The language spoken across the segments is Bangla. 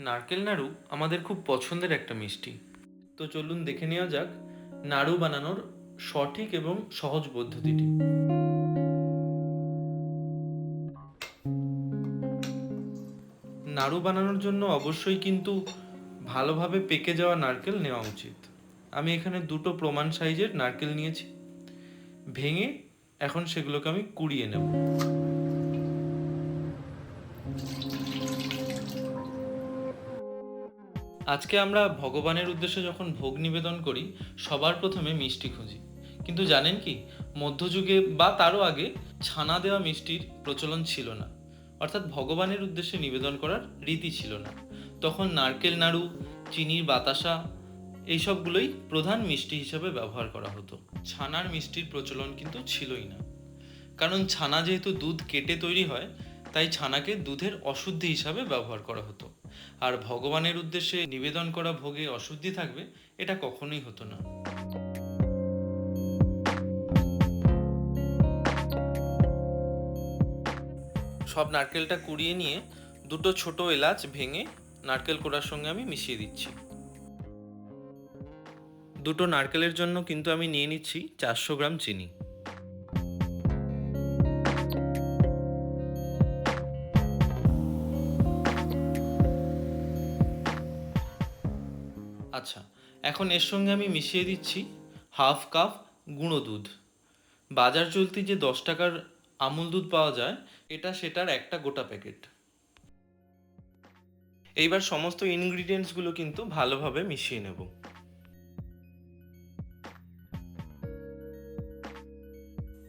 নারকেল নাড়ু আমাদের খুব পছন্দের একটা মিষ্টি। তো চলুন দেখে নেওয়া যাক নাড়ু বানানোর সঠিক এবং সহজ পদ্ধতিটি। নাড়ু বানানোর জন্য অবশ্যই কিন্তু ভালোভাবে পেকে যাওয়া নারকেল নেওয়া উচিত। আমি এখানে দুটো প্রমাণ সাইজের নারকেল নিয়েছি। ভেঙে এখন সেগুলোকে আমি কুড়িয়ে নেব। আজকে আমরা ভগবানের উদ্দেশ্যে যখন ভোগ নিবেদন করি, সবার প্রথমে মিষ্টি খুঁজি। কিন্তু জানেন কি, মধ্যযুগে বা তারও আগে ছানা দেওয়া মিষ্টির প্রচলন ছিল না। অর্থাৎ ভগবানের উদ্দেশ্যে নিবেদন করার রীতি ছিল না। তখন নারকেল নাড়ু, চিনির বাতাসা, এইসবগুলোই প্রধান মিষ্টি হিসাবে ব্যবহার করা হতো। ছানার মিষ্টির প্রচলন কিন্তু ছিলই না। কারণ ছানা যেহেতু দুধ কেটে তৈরি হয়, তাই ছানাকে দুধের অশুদ্ধি হিসাবে ব্যবহার করা হতো। আর ভগবানের উদ্দেশ্যে নিবেদন করা ভোগে অশুদ্ধি থাকবে, এটা কখনোই হতো না। সব নারকেলটা কুড়িয়ে নিয়ে দুটো ছোট এলাচ ভেঙে নারকেল কোড়ার সঙ্গে আমি মিশিয়ে দিচ্ছি। দুটো নারকেলের জন্য কিন্তু আমি নিয়ে নিচ্ছি চারশো গ্রাম চিনি। আচ্ছা এখন এর সঙ্গে আমি মিশিয়ে দিচ্ছি হাফ কাপ গুঁড়ো দুধ। বাজার চলতি যে দশ টাকার আমুল দুধ পাওয়া যায়, এটা সেটার একটা গোটা প্যাকেট। এইবার সমস্ত ইনগ্রিডিয়েন্টসগুলো কিন্তু ভালোভাবে মিশিয়ে নেব।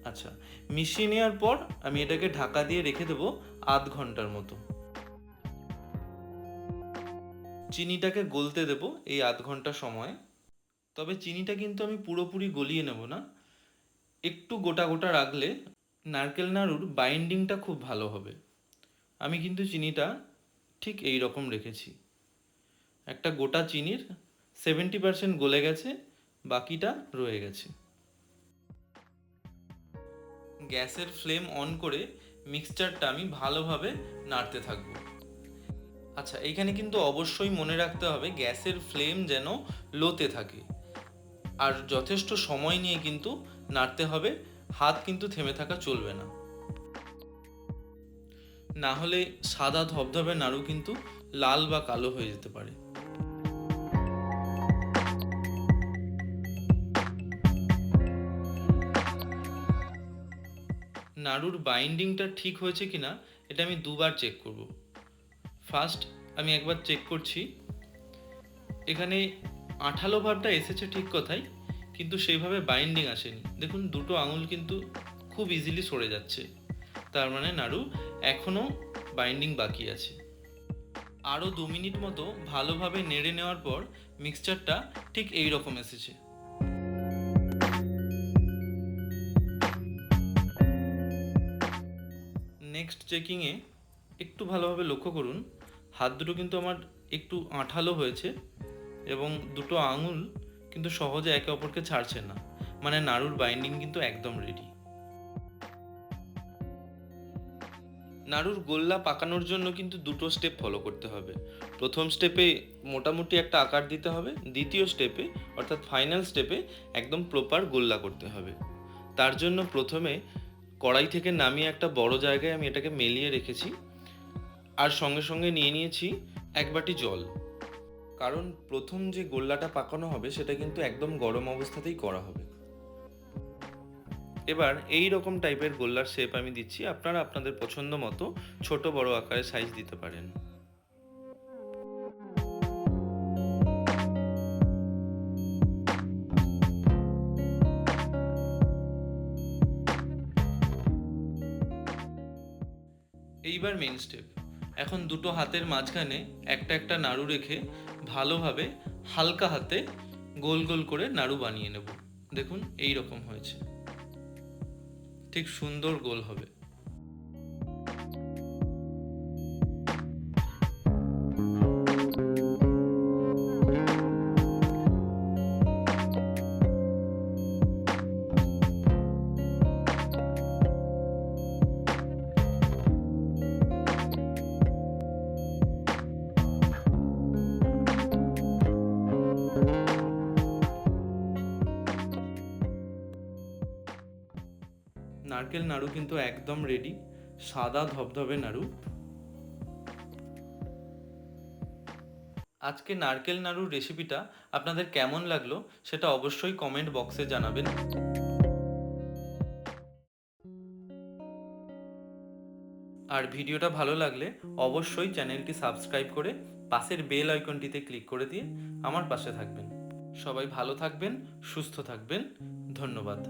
আচ্ছা মিশিয়ে নেওয়ার পর আমি এটাকে ঢাকা দিয়ে রেখে দেবো আধ ঘণ্টার মতো। চিনিটাকে গলতে দেব এই আধ ঘণ্টা সময়। তবে চিনিটা কিন্তু আমি পুরোপুরি গলিয়ে নেব না। একটু গোটা গোটা রাখলে নারকেল নাড়ুর বাইন্ডিংটা খুব ভালো হবে। আমি কিন্তু চিনিটা ঠিক এই রকম রেখেছি। একটা গোটা চিনির সেভেন্টি পার্সেন্ট গলে গেছে, বাকিটা রয়ে গেছে। গ্যাসের ফ্লেম অন করে মিক্সচারটা আমি ভালোভাবে নাড়তে থাকব। আচ্ছা এইখানে কিন্তু অবশ্যই মনে রাখতে হবে গ্যাসের ফ্লেম যেন লোতে থাকে। আর যথেষ্ট সময় নিয়ে কিন্তু নাড়তে হবে, হাত কিন্তু থেমে থাকা চলবে না। না হলে সাদা ধবধবে নাড়ু কিন্তু লাল বা কালো হয়ে যেতে পারে। নাড়ুর বাইন্ডিংটা ঠিক হয়েছে কিনা, এটা আমি দুবার চেক করব। ফার্স্ট আমি একবার চেক করছি। এখানে আঠালো ভাবটা এসেছে ঠিক কথাই, কিন্তু সেইভাবে বাইন্ডিং আসেনি। দেখুন, দুটো আঙুল কিন্তু খুব ইজিলি সরে যাচ্ছে। তার মানে নাড়ু এখনও বাইন্ডিং বাকি আছে। আরও দু মিনিট মতো ভালোভাবে নেড়ে নেওয়ার পর মিক্সচারটা ঠিক এই রকম এসেছে। নেক্সট চেকিংয়ে একটু ভালোভাবে লক্ষ্য করুন। হাত দুটো কিন্তু আমার একটু আঠালো হয়েছে এবং দুটো আঙুল কিন্তু সহজে একে অপরকে ছাড়ছে না। মানে নাড়ুর বাইন্ডিং কিন্তু একদম রেডি নাড়ুর গোল্লা পাকানোর জন্য কিন্তু দুটো স্টেপ ফলো করতে হবে। প্রথম স্টেপে মোটামুটি একটা আকার দিতে হবে, দ্বিতীয় স্টেপে অর্থাৎ ফাইনাল স্টেপে একদম প্রপার গোল্লা করতে হবে। তার জন্য প্রথমে কড়াই থেকে নামিয়ে একটা বড় জায়গায় আমি এটাকে মেলিয়ে রেখেছি। আর সঙ্গে সঙ্গে নিয়ে নিয়েছি এক বাটি জল। কারণ প্রথম যে গোল্লাটা পাকানো হবে, সেটা কিন্তু একদম গরম অবস্থাতেই করা হবে। এবার এই রকম টাইপের গোল্লার শেপ আমি দিচ্ছি। আপনারা আপনাদের পছন্দ মতো ছোট, বড় আকারে সাইজ দিতে পারেন। এইবার মেন স্টেপ এখন দুটো হাতের মাঝখানে একটা একটা নাড়ু রেখে ভালোভাবে হালকা হাতে গোল গোল করে নাড়ু বানিয়ে নেব। দেখুন এই রকম হয়েছে। ঠিক সুন্দর গোল হবে। নারকেল নাড়ু কিন্তু একদম রেডি সাদা ধবধবে নাড়ু। আজকে নারকেল নাড়ুর রেসিপিটা আপনাদের কেমন লাগল সেটা অবশ্যই কমেন্ট বক্সে জানাবেন। আর ভিডিওটা ভালো লাগলে অবশ্যই চ্যানেলটি সাবস্ক্রাইব করে পাশের বেল আইকনটিতে ক্লিক করে দিয়ে আমার পাশে থাকবেন। সবাই ভালো থাকবেন, সুস্থ থাকবেন, ধন্যবাদ।